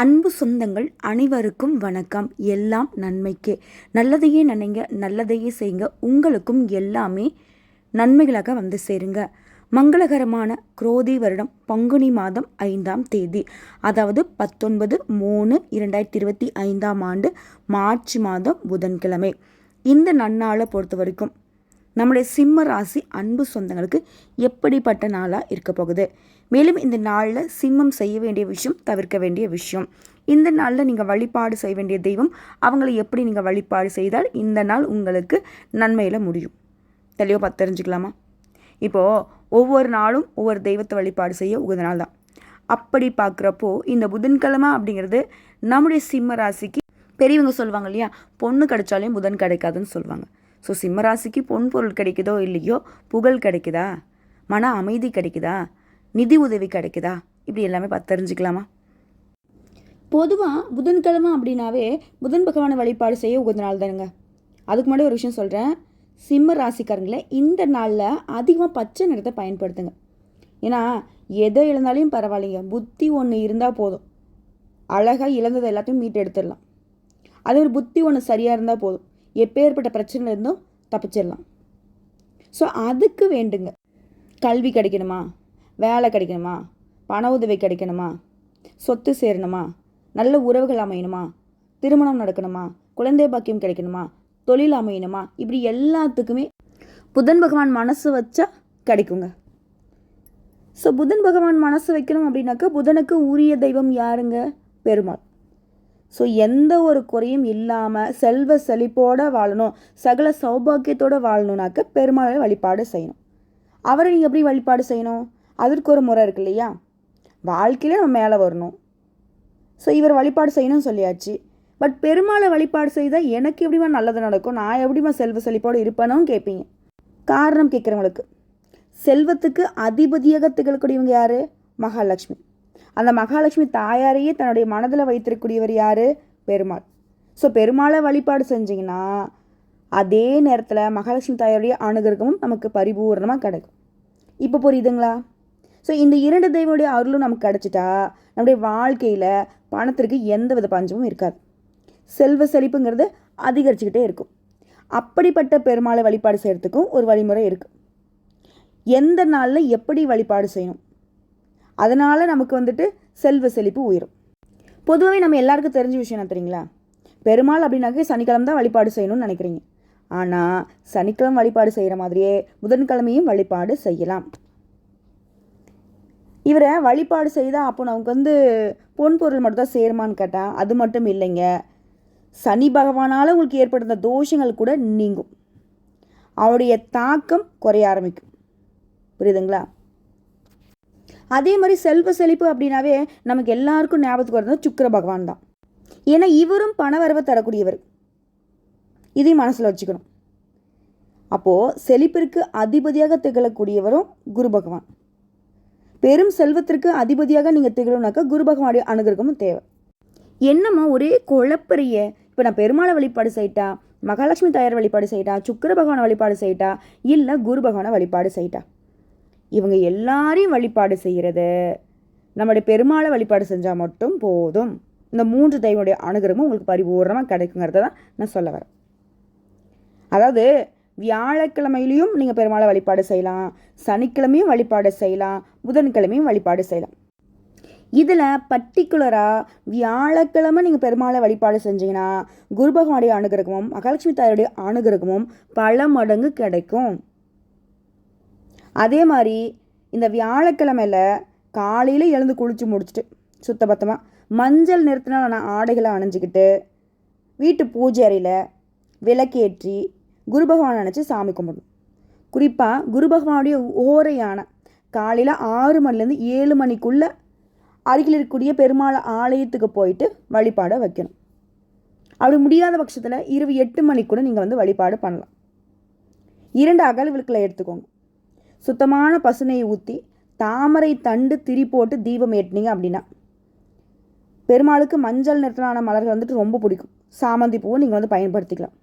அன்பு சொந்தங்கள் அனைவருக்கும் வணக்கம். எல்லாம் நன்மைக்கே. நல்லதையே நினைங்க நல்லதையே செய்யுங்க. உங்களுக்கும் எல்லாமே நன்மைகளாக வந்து சேருங்க. மங்களகரமான குரோதி வருடம் பங்குனி மாதம் ஐந்தாம் தேதி அதாவது பத்தொன்பது மூணு இரண்டாயிரத்தி இருபத்தி ஐந்தாம் ஆண்டு மார்ச் மாதம் புதன்கிழமை. இந்த நன்னாளை பொறுத்த வரைக்கும் நம்முடைய சிம்ம ராசி அன்பு சொந்தங்களுக்கு எப்படிப்பட்ட நாளாக இருக்க போகுது? மேலும் இந்த நாளில் சிம்மம் செய்ய வேண்டிய விஷயம் தவிர்க்க வேண்டிய விஷயம். இந்த நாளில் நீங்கள் வழிபாடு செய்ய வேண்டிய தெய்வம் அவங்களை எப்படி நீங்கள் வழிபாடு செய்தால் இந்த நாள் உங்களுக்கு நன்மையில் முடியும்? தெளிவாக பார்த்து தெரிஞ்சுக்கலாமா? இப்போது ஒவ்வொரு நாளும் ஒவ்வொரு தெய்வத்தை வழிபாடு செய்ய உகந்த நாள் தான். அப்படி பார்க்குறப்போ இந்த புதன்கிழமை அப்படிங்கிறது நம்முடைய சிம்ம ராசிக்கு பெரியவங்க சொல்லுவாங்க இல்லையா? பொண்ணு கிடைச்சாலையும் புதன் கிடைக்காதுன்னு சொல்லுவாங்க. ஸோ சிம்ம ராசிக்கு பொன் பொருள் கிடைக்குதோ இல்லையோ புகழ் கிடைக்குதா? மன அமைதி கிடைக்குதா? நிதி உதவி கிடைக்குதா? இப்படி எல்லாமே பார்த்து தெரிஞ்சுக்கலாமா? பொதுவாக புதன்கிழமை அப்படின்னாவே புதன் பகவானை வழிபாடு செய்ய உகந்த நாள் தானுங்க. அதுக்கு முன்னாடி ஒரு விஷயம் சொல்கிறேன் சிம்ம ராசிக்காரங்களை இந்த நாளில் அதிகமாக பச்சை நிறத்தை பயன்படுத்துங்க. ஏன்னா எதை இழந்தாலையும் பரவாயில்லைங்க. புத்தி ஒன்று இருந்தால் போதும். அழகாக இழந்ததை எல்லாத்தையும் மீட்டு எடுத்துடலாம் அதே ஒரு புத்தி ஒன்று சரியாக இருந்தால் போதும். எப்பேற்பட்ட பிரச்சனையில இருந்தும் தப்பிச்சிடலாம் ஸோ அதுக்கு வேண்டுங்க. கல்வி கிடைக்கணுமா? வேலை கிடைக்கணுமா? பண உதவி கிடைக்கணுமா? சொத்து சேரணுமா? நல்ல உறவுகள் அமையணுமா? திருமணம் நடக்கணுமா? குழந்தை பாக்கியம் கிடைக்கணுமா? தொழில் அமையணுமா? இப்படி எல்லாத்துக்குமே புதன் பகவான் மனசு வச்சா கிடைக்குங்க. ஸோ புதன் பகவான் மனசு வைக்கணும் அப்படின்னாக்கா புதனுக்கு உரிய தெய்வம் யாருங்க? பெருமாள். ஸோ எந்த ஒரு குறையும் இல்லாமல் செல்வ செழிப்போடு வாழணும். சகல சௌபாக்கியத்தோடு வாழணுனாக்க பெருமாளை வழிபாடு செய்யணும். அவரை நீங்கள் எப்படி வழிபாடு செய்யணும்? அதற்கு ஒரு முறை இருக்கு இல்லையா? வாழ்க்கையில நம்ம மேலே வரணும். ஸோ இவர் வழிபாடு செய்யணும்னு சொல்லியாச்சு. பட் பெருமாளை வழிபாடு செய்தால் எனக்கு எப்படிமா நல்லது நடக்கும்? நான் எப்படிமா செல்வ செழிப்போடு இருப்பேனும் கேட்பீங்க காரணம் கேட்குறவங்களுக்கு செல்வத்துக்கு அதிபதியாக திகழக்கூடியவங்க யார்? மகாலட்சுமி. அந்த மகாலட்சுமி தாயாரையே தன்னுடைய மனதில் வைத்திருக்கக்கூடியவர் யார்? பெருமாள். ஸோ பெருமாளை வழிபாடு செஞ்சிங்கன்னா அதே நேரத்தில் மகாலட்சுமி தாயாருடைய அனுகிரகமும் நமக்கு பரிபூர்ணமாக கிடைக்கும். இப்போ புரியுதுங்களா? ஸோ இந்த இரண்டு தெய்வனுடைய அருளும் நமக்கு கிடச்சிட்டா நம்முடைய வாழ்க்கையில் பணத்திற்கு எந்த வித பஞ்சமும் இருக்காது. செல்வ செழிப்புங்கிறது அதிகரிச்சுக்கிட்டே இருக்கும். அப்படிப்பட்ட பெருமாளை வழிபாடு செய்கிறதுக்கும் ஒரு வழிமுறை இருக்குது எந்த நாளில் எப்படி வழிபாடு செய்யணும்? அதனால் நமக்கு வந்துட்டு செல்வ செழிப்பு உயரும். பொதுவாகவே நம்ம எல்லாருக்கும் தெரிஞ்ச விஷயம் என்ன தெரியுங்களா? பெருமாள் அப்படின்னாக்கே சனிக்கிழமை தான் வழிபாடு செய்யணும்னு நினைக்கிறீங்க. ஆனால் சனிக்கிழமை வழிபாடு செய்கிற மாதிரியே புதன்கிழமையும் வழிபாடு செய்யலாம். இவரை வழிபாடு செய்தால் அப்போ நமக்கு வந்து பொன் பொருள் மட்டும் தான் சேருமான்னு கேட்டால் அது மட்டும் இல்லைங்க. சனி பகவானால் உங்களுக்கு ஏற்படுத்த தோஷங்கள் கூட நீங்கும். அவருடைய தாக்கம் குறைய ஆரம்பிக்கும். புரியுதுங்களா? அதே மாதிரி செல்வ செழிப்பு அப்படின்னாவே நமக்கு எல்லாருக்கும் ஞாபகத்துக்கு வரது சுக்கர பகவான் தான். ஏன்னா இவரும் பண வரவை தரக்கூடியவர். இதையும் மனசில் வச்சுக்கணும். அப்போது செழிப்பிற்கு அதிபதியாக திகழக்கூடியவரும் குரு பகவான். பெரும் செல்வத்திற்கு அதிபதியாக நீங்கள் திகழணுனாக்கா குரு பகவானுடைய அனுகிரகமும் தேவை. என்னம்மா ஒரே குழப்பறிய. இப்போ நான் பெருமாளை வழிபாடு செய்யிட்டா மகாலட்சுமி தாயார் வழிபாடு செய்யிட்டா சுக்கர பகவானை வழிபாடு செய்யிட்டா இல்லை குரு பகவானை வழிபாடு செய்யிட்டா? இவங்க எல்லாரையும் வழிபாடு செய்கிறது நம்முடைய பெருமாளை வழிபாடு செஞ்சால் மட்டும் போதும். இந்த மூன்று தெய்வனுடைய அனுகிரகமும் உங்களுக்கு பரிபூர்ணமாக கிடைக்குங்கிறத தான் நான் சொல்ல வரேன். அதாவது வியாழக்கிழமையிலையும் நீங்கள் பெருமாளை வழிபாடு செய்யலாம். சனிக்கிழமையும் வழிபாடு செய்யலாம். புதன்கிழமையும் வழிபாடு செய்யலாம். இதில் பர்டிகுலராக வியாழக்கிழமை நீங்கள் பெருமாளை வழிபாடு செஞ்சீங்கன்னா குரு பகவானுடைய அனுகிரகமும் மகாலட்சுமி தாயுடைய அனுகிரகமும் பல மடங்கு கிடைக்கும். அதே மாதிரி இந்த வியாழக்கிழமையில் காலையில் எழுந்து குளித்து முடிச்சுட்டு சுத்தபத்தமாக மஞ்சள் நிறத்தினாலான ஆடைகளை அணிஞ்சிக்கிட்டு வீட்டு பூஜை அறையில் விளக்கேற்றி குரு பகவான் நினச்சி சாமி கும்பிடணும். குறிப்பாக குரு பகவானுடைய ஓரையான காலையில் ஆறு மணிலேருந்து ஏழு மணிக்குள்ளே அருகில் இருக்கக்கூடிய பெருமாள் ஆலயத்துக்கு போயிட்டு வழிபாடை வைக்கணும். அப்படி முடியாத பட்சத்தில் இரவு எட்டு மணிக்கூட நீங்கள் வந்து வழிபாடு பண்ணலாம். இரண்டு அகல் விளக்கில் எடுத்துக்கோங்க. சுத்தமான பசுனையை ஊற்றி தாமரை தண்டு திரி போட்டு தீபம் ஏட்டினீங்க அப்படின்னா பெருமாளுக்கு மஞ்சள் நிறத்திலான மலர்கள் வந்துட்டு ரொம்ப பிடிக்கும். சாமந்தி பூவும் நீங்கள் வந்து பயன்படுத்திக்கலாம்.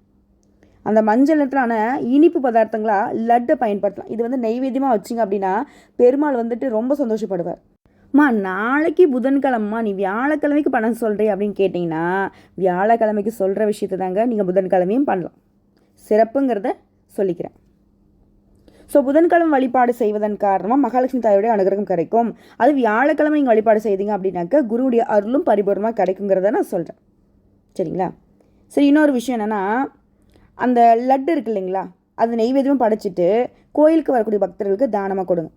அந்த மஞ்சள் நிறத்திலான இனிப்பு பதார்த்தங்களாக லட்டை பயன்படுத்தலாம். இது வந்து நெய்வேத்தியமாக வச்சிங்க அப்படின்னா பெருமாள் வந்துட்டு ரொம்ப சந்தோஷப்படுவார். அம்மா நாளைக்கு புதன்கிழமைமா நீ வியாழக்கிழமைக்கு பணம் சொல்கிறே அப்படின்னு கேட்டிங்கன்னா வியாழக்கிழமைக்கு சொல்கிற விஷயத்தை தாங்க நீங்கள் புதன்கிழமையும் பண்ணலாம். சிறப்புங்கிறத சொல்லிக்கிறேன். ஸோ புதன்கிழமை வழிபாடு செய்வதன் காரணமாக மகாலட்சுமி தாயோடைய அனுகிரகம் கிடைக்கும். அது வியாழக்கிழமை நீங்கள் வழிபாடு செய்தீங்க அப்படின்னாக்க குருவுடைய அருளும் பரிபூர்ணமாக கிடைக்குங்கிறத நான் சொல்கிறேன் சரிங்களா? சரி இன்னொரு விஷயம் என்னென்னா அந்த லட்டு இருக்கு இல்லைங்களா? அது நெய்வேதியமும் படைச்சிட்டு கோயிலுக்கு வரக்கூடிய பக்தர்களுக்கு தானமாக கொடுங்க.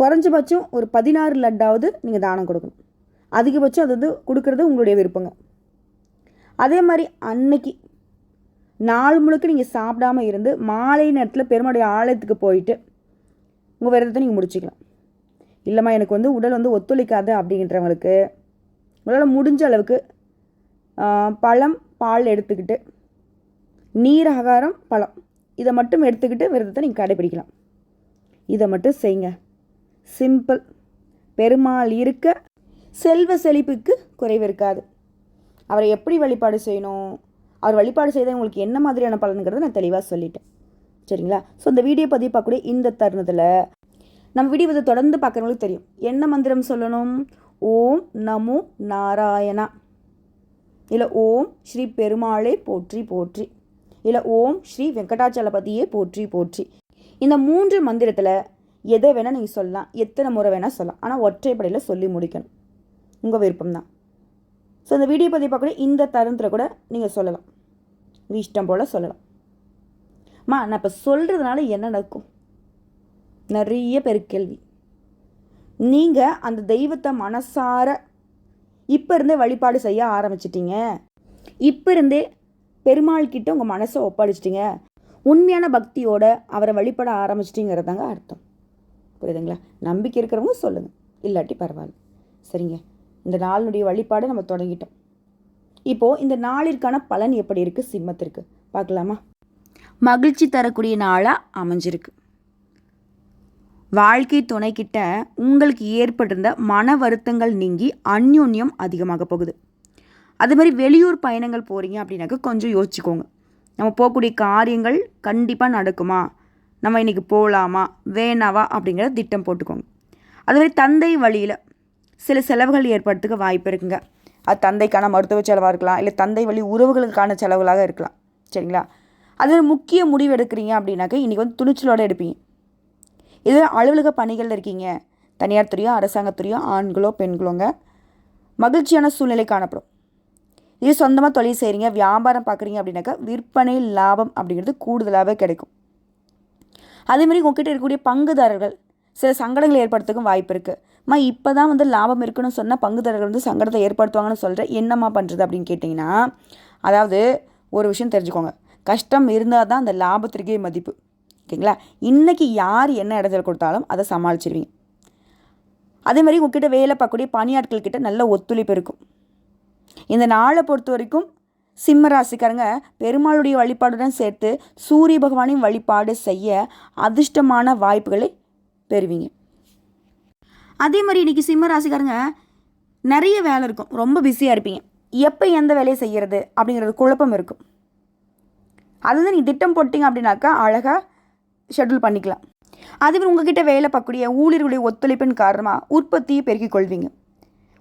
குறைஞ்சபட்சம் ஒரு பதினாறு லட்டாவது நீங்கள் தானம் கொடுக்கணும். அதிகபட்சம் அது வந்து கொடுக்குறது உங்களுடைய விருப்பங்க. அதே மாதிரி அன்னைக்கு நாள் முழுக்க நீங்கள் சாப்பிடாம இருந்து மாலை நேரத்தில் பெருமாளுடைய ஆலயத்துக்கு போயிட்டு உங்கள் விரதத்தை நீங்கள் முடிச்சிக்கலாம். இல்லைம்மா எனக்கு வந்து உடல் வந்து ஒத்துழைக்காது அப்படின்றவங்களுக்கு உங்களால் முடிஞ்ச அளவுக்கு பழம் பால் எடுத்துக்கிட்டு நீர் ஆகாரம் பழம். இதை மட்டும் எடுத்துக்கிட்டு விரதத்தை நீங்கள் கடைபிடிக்கலாம். இதை மட்டும் செய்யுங்க சிம்பிள். பெருமாள் இருக்க செல்வ செழிப்புக்கு குறைவு இருக்காது. அவரை எப்படி வழிபாடு செய்யணும்? அவர் வழிபாடு செய்தால் உங்களுக்கு என்ன மாதிரியான பலனுங்கிறத நான் தெளிவாக சொல்லிட்டேன். சரிங்களா? ஸோ இந்த வீடியோ பதிவு பார்க்கக்கூடிய இந்த தருணத்தில் நம்ம வீடியோ இதை தொடர்ந்து பார்க்குறவங்களுக்கு தெரியும். என்ன மந்திரம் சொல்லணும்? ஓம் நமோ நாராயணா. இல்லை ஓம் ஸ்ரீ பெருமாளே போற்றி போற்றி. இல்லை ஓம் ஸ்ரீ வெங்கடாச்சலபதியே போற்றி போற்றி. இந்த மூன்று மந்திரத்தில் எதை வேணால் நீங்கள் சொல்லலாம். எத்தனை முறை வேணால் சொல்லலாம். ஆனால் ஒற்றைப்படையில் சொல்லி முடிக்கணும். உங்கள் விருப்பம் தான் ஸோ இந்த வீடியோ பதிவு பார்க்கக்கூடிய இந்த தருணத்தில் கூட நீங்கள் சொல்லலாம். இஷ்டம் போல் சொல்லலாம். மா நான் இப்போ சொல்கிறதுனால என்ன நடக்கும்? நிறைய பேர் கேள்வி. நீங்கள் அந்த தெய்வத்தை மனசார இப்போ இருந்தே வழிபாடு செய்ய ஆரம்பிச்சிட்டிங்க. இப்போ இருந்தே பெருமாள் கிட்ட உங்கள் மனசை ஒப்படைச்சிட்டிங்க. உண்மையான பக்தியோட அவரை வழிபட ஆரம்பிச்சிட்டிங்கிறதாங்க அர்த்தம். புரியுதுங்களா? நம்பிக்கை இருக்கிறவங்க சொல்லுங்கள் இல்லாட்டி பரவாயில்ல. சரிங்க. இந்த நாளினுடைய வழிபாடு நம்ம தொடங்கிட்டோம். இப்போது இந்த நாளிற்கான பலன் எப்படி இருக்குது சிம்மத்திற்கு. பார்க்கலாமா? மகிழ்ச்சி தரக்கூடிய நாளாக அமைஞ்சிருக்கு. வாழ்க்கை துணைக்கிட்ட உங்களுக்கு ஏற்பட்டிருந்த மன வருத்தங்கள் நீங்கி அந்யோன்யம் அதிகமாக போகுது. அது மாதிரி வெளியூர் பயணங்கள் போகிறீங்க அப்படின்னாக்க கொஞ்சம் யோசிச்சுக்கோங்க. நம்ம போகக்கூடிய காரியங்கள் கண்டிப்பாக நடக்குமா? நம்ம இன்றைக்கி போகலாமா வேணாவா? அப்படிங்கிறத திட்டம் போட்டுக்கோங்க. அது மாதிரி தந்தை வழியில் சில செலவுகள் ஏற்படுறதுக்கு வாய்ப்பு இருக்குங்க. அது தந்தைக்கான மருத்துவ செலவாக இருக்கலாம் இல்லை தந்தை வழி உறவுகளுக்கான செலவுகளாக இருக்கலாம். சரிங்களா? அது முக்கிய முடிவு எடுக்கிறீங்க அப்படின்னாக்க இன்றைக்கி வந்து துணிச்சலோடு எடுப்பீங்க. இதில் அலுவலக பணிகளில் இருக்கீங்க. தனியார் துறையோ அரசாங்கத்துறையோ ஆண்களோ பெண்களோங்க. மகிழ்ச்சியான சூழ்நிலை காணப்படும். இது சொந்தமாக தொழில் செய்கிறீங்க வியாபாரம் பார்க்குறீங்க அப்படின்னாக்கா விற்பனை லாபம் அப்படிங்கிறது கூடுதலாகவே கிடைக்கும். அதேமாதிரி உங்ககிட்ட இருக்கக்கூடிய பங்குதாரர்கள் சில சங்கடங்கள் ஏற்படுறதுக்கும் வாய்ப்பு இருக்குது மா இப்போ தான் வந்து லாபம் இருக்குன்னு சொன்னால் பங்குதாரர்கள் வந்து சங்கடத்தை ஏற்படுத்துவாங்கன்னு சொல்கிறேன் என்னம்மா பண்ணுறது அப்படின்னு கேட்டிங்கன்னா அதாவது ஒரு விஷயம் தெரிஞ்சுக்கோங்க. கஷ்டம் இருந்தால் தான் அந்த லாபத்திற்கே மதிப்பு. ஓகேங்களா? இன்றைக்கி யார் என்ன இடத்துல கொடுத்தாலும் அதை சமாளிச்சிருவீங்க. அதே மாதிரி உங்ககிட்ட வேலை பார்க்கக்கூடிய பணியாட்கள் கிட்ட நல்ல ஒத்துழைப்பு இருக்கும். இந்த நாளை பொறுத்த வரைக்கும் சிம்ம ராசிக்காரங்க பெருமாளுடைய வழிபாடுடன் சேர்த்து சூரிய பகவானின் வழிபாடு செய்ய அதிர்ஷ்டமான வாய்ப்புகளை பெறுவீங்க. அதே மாதிரி இன்றைக்கி சிம்ம ராசிக்காரங்க நிறைய வேலை இருக்கும். ரொம்ப பிஸியாக இருப்பீங்க. எப்போ எந்த வேலையை செய்கிறது அப்படிங்கிறது குழப்பம் இருக்கும். அதுதான் நீங்கள் திட்டம் போட்டிங்க அப்படின்னாக்கா அழகாக ஷெட்யூல் பண்ணிக்கலாம். அதுவே உங்ககிட்ட வேலை பார்க்கக்கூடிய ஊழியர்களுடைய ஒத்துழைப்பின் காரணமாக உற்பத்தியை பெருக்கிக் கொள்வீங்க.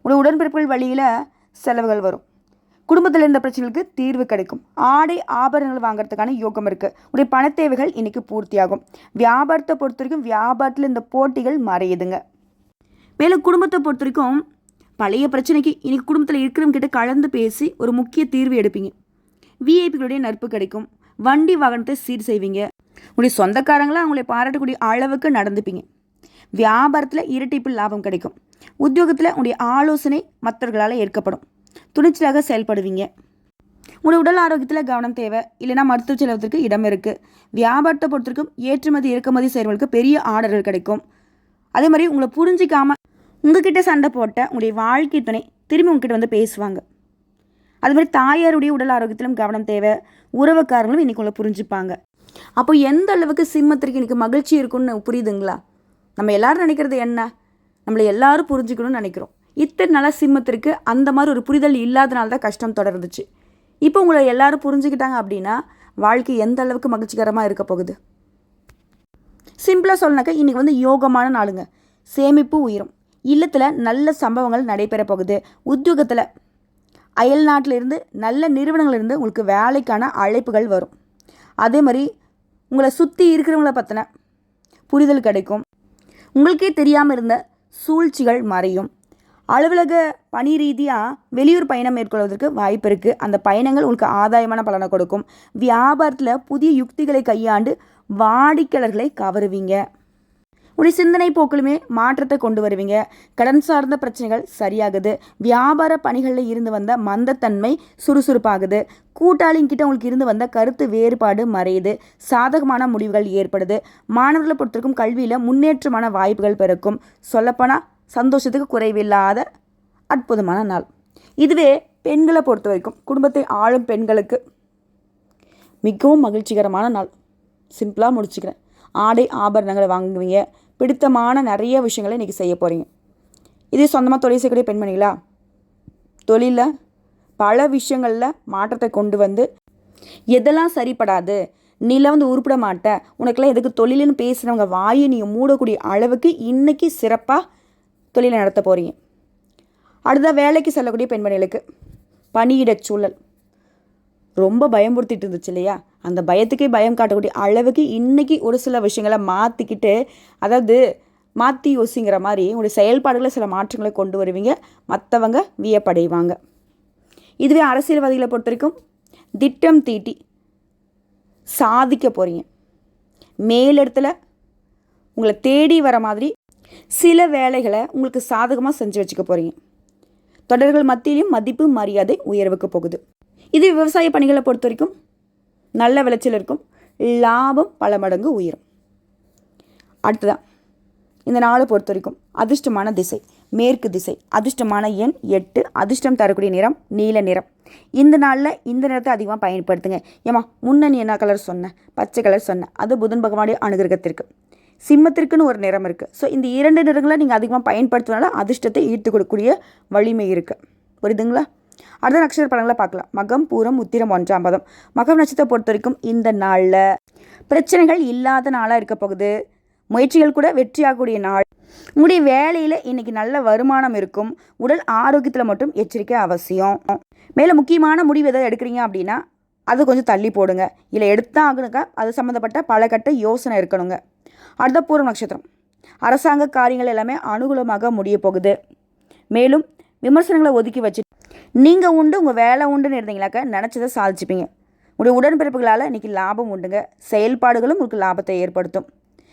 உடைய உடன்பிறப்புகள் வழியில் செலவுகள் வரும். குடும்பத்தில் இருந்த பிரச்சனைகளுக்கு தீர்வு கிடைக்கும். ஆடை ஆபரணங்கள் வாங்குறதுக்கான யோகம் இருக்குது உடைய பண தேவைகள் இன்றைக்கி பூர்த்தியாகும். வியாபாரத்தை பொறுத்த வரைக்கும் வியாபாரத்தில் இந்த போட்டிகள் மறையுதுங்க. மேலும் குடும்பத்தை பொறுத்த வரைக்கும் பழைய பிரச்சனைக்கு இன்றைக்கி குடும்பத்தில் இருக்கிறவங்க கிட்ட கலந்து பேசி ஒரு முக்கிய தீர்வு எடுப்பீங்க. விஐபிகளுடைய நட்பு கிடைக்கும். வண்டி வாகனத்தை சீர் செய்வீங்க. உங்களுடைய சொந்தக்காரங்களாம் அவங்களை பாராட்டக்கூடிய அளவுக்கு நடந்துப்பீங்க. வியாபாரத்தில் இரட்டிப்பு லாபம் கிடைக்கும். உத்தியோகத்தில் உங்களுடைய ஆலோசனை மற்றவர்களால் ஏற்கப்படும். துணிச்சலாக செயல்படுவீங்க. உங்களுடைய உடல் ஆரோக்கியத்தில் கவனம் தேவை. இல்லைனா மருத்துவ செலவத்திற்கு இடம் இருக்குது வியாபாரத்தை பொறுத்திருக்கும் ஏற்றுமதி இறக்குமதி செய்கிறவங்களுக்கு பெரிய ஆர்டர்கள் கிடைக்கும். அதே மாதிரி உங்களை புரிஞ்சிக்காமல் உங்ககிட்ட சண்டை போட்ட உங்களுடைய வாழ்க்கை துணை திரும்பி உங்ககிட்ட வந்து பேசுவாங்க. அது மாதிரி தாயாருடைய உடல் ஆரோக்கியத்திலும் கவனம் தேவை. உறவுக்காரங்களும் இன்றைக்கி உங்களை புரிஞ்சுப்பாங்க. அப்போ எந்த அளவுக்கு சிம்மத்திற்கு இன்றைக்கி மகிழ்ச்சி இருக்குன்னு புரியுதுங்களா? நம்ம எல்லோரும் நினைக்கிறது என்ன? நம்மளை எல்லாரும் புரிஞ்சுக்கணும்னு நினைக்கிறோம். இத்தனை நாளாக சிம்மத்திற்கு அந்த மாதிரி ஒரு புரிதல் இல்லாதனால தான் கஷ்டம் தொடர்ந்துச்சு. இப்போ உங்களை எல்லாரும் புரிஞ்சுக்கிட்டாங்க அப்படின்னா வாழ்க்கை எந்த அளவுக்கு மகிழ்ச்சிகரமாக இருக்க போகுது? சிம்பிளாக சொல்லனாக்கா இன்றைக்கி வந்து யோகமான நாளுங்க. சேமிப்பு உயரும். இல்லத்தில் நல்ல சம்பவங்கள் நடைபெற போகுது. உத்தியோகத்தில் அயல் நாட்டிலிருந்து நல்ல நிறுவனங்கள்லேருந்து உங்களுக்கு வேலைக்கான அழைப்புகள் வரும். அதே மாதிரி உங்களை சுற்றி இருக்கிறவங்கள பற்றின புரிதல் கிடைக்கும். உங்களுக்கே தெரியாமல் இருந்த சூழ்ச்சிகள் மறையும். அலுவலக பணி ரீதியாக வெளியூர் பயணம் மேற்கொள்வதற்கு வாய்ப்பு இருக்குது அந்த பயணங்கள் உங்களுக்கு ஆதாயமான பலனை கொடுக்கும். வியாபாரத்தில் புதிய யுக்திகளை கையாண்டு வாடிக்கையாளர்களை கவருவீங்க. உடைய சிந்தனை போக்கிலுமே மாற்றத்தை கொண்டு வருவீங்க. கடன் சார்ந்த பிரச்சனைகள் சரியாகுது. வியாபார பணிகளில் இருந்து வந்த மந்தத்தன்மை சுறுசுறுப்பாகுது. கூட்டாளிங்கிட்ட உங்களுக்கு இருந்து வந்த கருத்து வேறுபாடு மறையுது. சாதகமான முடிவுகள் ஏற்படுது. மாணவர்களை பொறுத்திருக்கும் கல்வியில் முன்னேற்றமான வாய்ப்புகள் பிறக்கும். சொல்லப்போனால் சந்தோஷத்துக்கு குறைவில்லாத அற்புதமான நாள். இதுவே பெண்களை பொறுத்த வரைக்கும் குடும்பத்தை ஆளும் பெண்களுக்கு மிகவும் மகிழ்ச்சிகரமான நாள். சிம்பிளாக முடிச்சுக்கிறேன். ஆடை ஆபரணங்களை வாங்குவீங்க. பிடித்தமான நிறைய விஷயங்களை இன்றைக்கி செய்ய போகிறீங்க இது சொந்தமாக தொழில் செய்யக்கூடிய பெண்மணிகளா? தொழிலில் பல விஷயங்களில் மாற்றத்தை கொண்டு வந்து எதெல்லாம் சரிப்படாது நீலாம் வந்து உருப்பிட மாட்ட உனக்கெல்லாம் எதுக்கு தொழிலுன்னு பேசுகிறவங்க வாயை நீங்கள் மூடக்கூடிய அளவுக்கு இன்றைக்கி சிறப்பாக தொழிலை நடத்த போகிறீங்க அடுத்த வேலைக்கு செல்லக்கூடிய பெண்மணிகளுக்கு பணியிட சூழல். ரொம்ப பயம்படுத்திட்டு இருந்துச்சு இல்லையா? அந்த பயத்துக்கே பயம் காட்டக்கூடிய அளவுக்கு இன்றைக்கி ஒரு சில விஷயங்களை மாற்றிக்கிட்டு அதாவது மாற்றி யோசிங்கிற மாதிரி உங்களுடைய செயல்பாடுகளை சில மாற்றங்களை கொண்டு வருவீங்க. மற்றவங்க வியப்படைவாங்க. இதுவே அரசியல்வாதிகளை பொறுத்த வரைக்கும் திட்டம் தீட்டி சாதிக்க போகிறீங்க மேலிடத்தில் உங்களை தேடி வர மாதிரி சில வேலைகளை உங்களுக்கு சாதகமாக செஞ்சு வச்சுக்க போகிறீங்க தொடர்கள் மத்தியிலையும் மதிப்பு மரியாதை உயர்வுக்கு போகுது. இது விவசாய பணிகளை பொறுத்த வரைக்கும் நல்ல விளைச்சல் இருக்கும். லாபம் பல மடங்கு உயரும். அடுத்ததான் இந்த நாளை பொறுத்த வரைக்கும் அதிர்ஷ்டமான திசை மேற்கு திசை அதிர்ஷ்டமான எண் எட்டு அதிர்ஷ்டம் தரக்கூடிய நிறம் நீல நிறம். இந்த நாளில் இந்த நிறத்தை அதிகமாக பயன்படுத்துங்க. ஏமா முன்னணி என்ன கலர் சொன்னேன் பச்சை கலர் சொன்னேன் அது புதன் பகவானுடைய அனுகிரகத்திற்கு. சிம்மத்திற்குன்னு ஒரு நிறம் இருக்குது ஸோ இந்த இரண்டு நிறங்களை நீங்கள் அதிகமாக பயன்படுத்துவதால அதிர்ஷ்டத்தை ஈர்த்து கொடுக்கக்கூடிய வலிமை இருக்குது புரியுதுங்களா? அடுத்த நட்சத்திர படங்களை பார்க்கலாம். மகம் பூரம் உத்திரம் ஒன்றாம் பதம். மகம் நட்சத்திரம் பொறுத்த வரைக்கும் இந்த நாளில் பிரச்சனைகள் இல்லாத நாளாக இருக்க போகுது. முயற்சிகள் கூட வெற்றியாகக்கூடிய நாள். உங்களுடைய வேலையில் இன்றைக்கி நல்ல வருமானம் இருக்கும். உடல் ஆரோக்கியத்தில் மட்டும் எச்சரிக்கை அவசியம். மேலே முக்கியமான முடிவு எதாவது எடுக்கிறீங்க அப்படின்னா அது கொஞ்சம் தள்ளி போடுங்க. இல்லை எடுத்தால் ஆகணுங்க அது சம்மந்தப்பட்ட பல கட்ட யோசனை இருக்கணுங்க. அடுத்த பூர்வ நட்சத்திரம். அரசாங்க காரியங்கள் எல்லாமே அனுகூலமாக முடிய போகுது. மேலும் விமர்சனங்களை ஒதுக்கி வச்சு நீங்கள் உண்டு உங்கள் வேலை உண்டுன்னு இருந்தீங்களாக்க நினச்சதை சாதிச்சுப்பீங்க. உங்களுடைய உடன்பிறப்புகளால் இன்றைக்கி லாபம் உண்டுங்க. செயல்பாடுகளும் உங்களுக்கு லாபத்தை ஏற்படுத்தும்.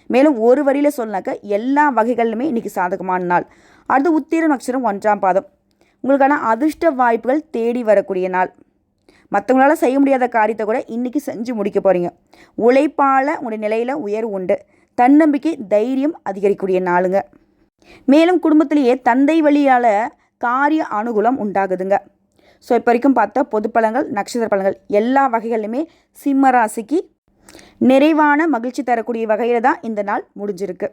மேலும் ஒரு வரியில் சொன்னாக்க எல்லா வகைகளிலுமே இன்றைக்கி சாதகமான நாள். அடுத்து உத்திர நட்சத்திரம் ஒன்றாம் பாதம். உங்களுக்கான அதிர்ஷ்ட வாய்ப்புகள் தேடி வரக்கூடிய நாள். மற்றவங்களால செய்ய முடியாத காரியத்தை கூட இன்றைக்கி செஞ்சு முடிக்க போகிறீங்க உழைப்பால் உங்களுடைய நிலையில் உயர்வு உண்டு. தன்னம்பிக்கை தைரியம் அதிகரிக்கக்கூடிய நாளுங்க. மேலும் குடும்பத்திலேயே தந்தை வழியால் காரிய அனுகூலம் உண்டாகுதுங்க. ஸோ இப்போ வரைக்கும் பார்த்தா பொது பழங்கள் நட்சத்திர பழங்கள் எல்லா வகைகளிலுமே சிம்ம ராசிக்கு நிறைவான மகிழ்ச்சி தரக்கூடிய வகையில் தான் இந்த நாள் முடிஞ்சிருக்கு.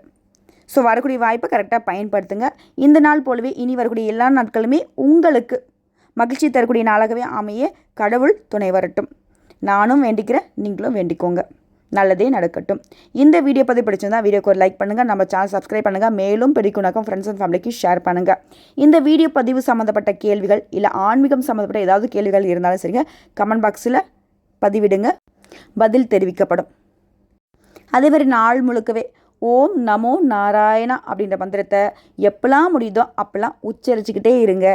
ஸோ வரக்கூடிய வாய்ப்பை கரெக்டாக பயன்படுத்துங்க. இந்த நாள் போலவே இனி வரக்கூடிய எல்லா நாட்களுமே உங்களுக்கு மகிழ்ச்சி தரக்கூடிய நாளாகவே அமைய கடவுள் துணை வரட்டும். நானும் வேண்டிக்கிறேன் நீங்களும் வேண்டிக்கோங்க. நல்லதே நடக்கட்டும். இந்த வீடியோ பதிவு பிடிச்சிருந்தா வீடியோக்கு ஒரு லைக் பண்ணுங்கள் நம்ம சேனல் சப்ஸ்கிரைப் பண்ணுங்கள் மேலும் பிடிக்குனாக்கும் ஃப்ரெண்ட்ஸ் அண்ட் ஃபேமிலிக்கு ஷேர் பண்ணுங்கள் இந்த வீடியோ பதிவு சம்மந்தப்பட்ட கேள்விகள் இல்லை ஆன்மீகம் சம்மந்தப்பட்ட ஏதாவது கேள்விகள் இருந்தாலும் சரிங்க கமெண்ட் பாக்ஸில் பதிவிடுங்க. பதில் தெரிவிக்கப்படும். அதே மாதிரி நாள் முழுக்கவே ஓம் நமோ நாராயணா அப்படின்ற மந்திரத்தை எப்பெல்லாம் முடியுதோ அப்போல்லாம் உச்சரிச்சுக்கிட்டே இருங்க.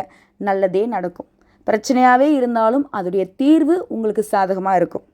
நல்லதே நடக்கும். பிரச்சனையாகவே இருந்தாலும் அதோடைய தீர்வு உங்களுக்கு சாதகமாக இருக்கும்.